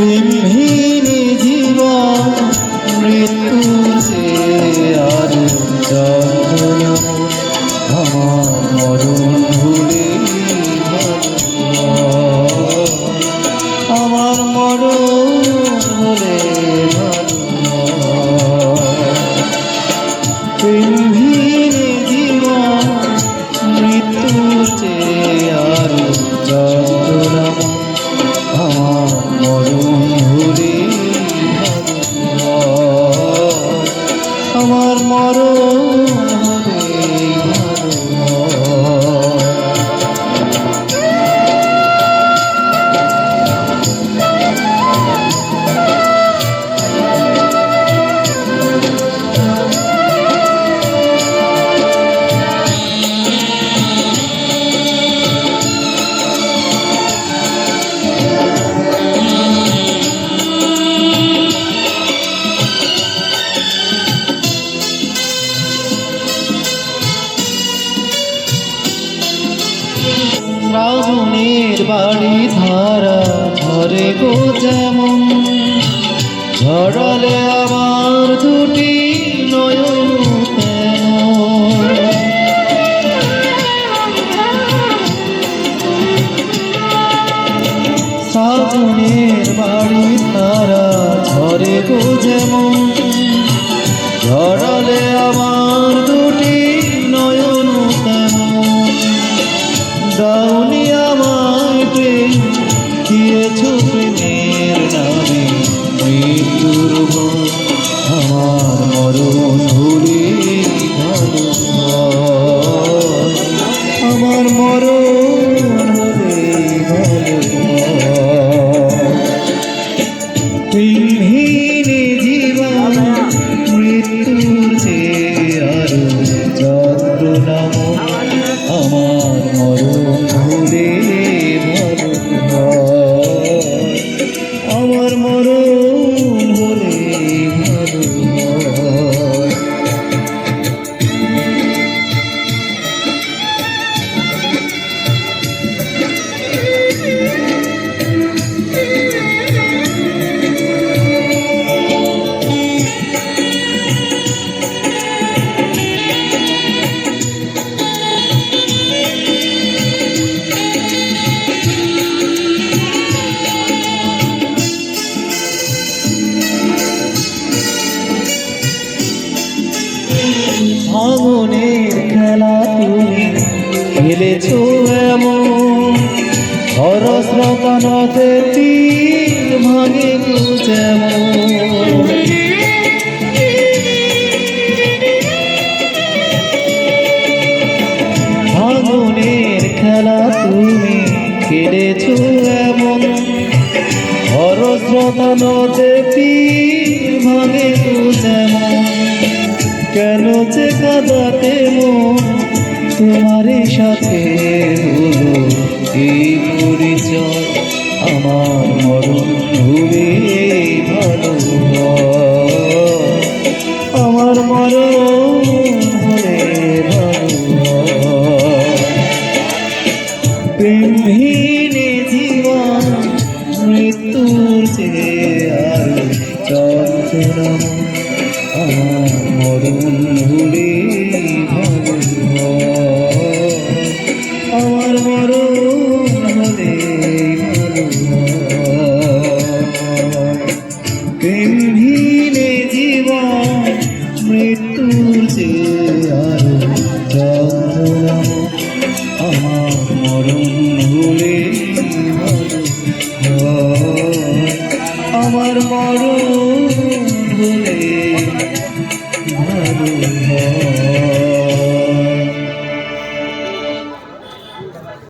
প্রেমহীন শ্রাবণের বাড়ি ধারা ঝরে গো যেমন ঝড়ালে আমার দুটি নয়ন। শ্রাবণের বাড়ি ধারা ঝরে গো যেমন ঝড়ালে আমার মরণ খেলেছো এমন? খরস্রোতা নদে তীর ভাঙে যেমন? আগুনের খেলা তুমি খেলেছো এমন? খরস্রোতা নদে তীর ভাঙে যেমন? কেন যে কাদাতে মন তোমারই সাথে হলো এই পরিচয়? আমার মরণ ভুলে ভালো আমার মরণ ভালো হয়। প্রেমহীন জীবন মৃত্যুর আর আমার মরণ ভুলে ভালো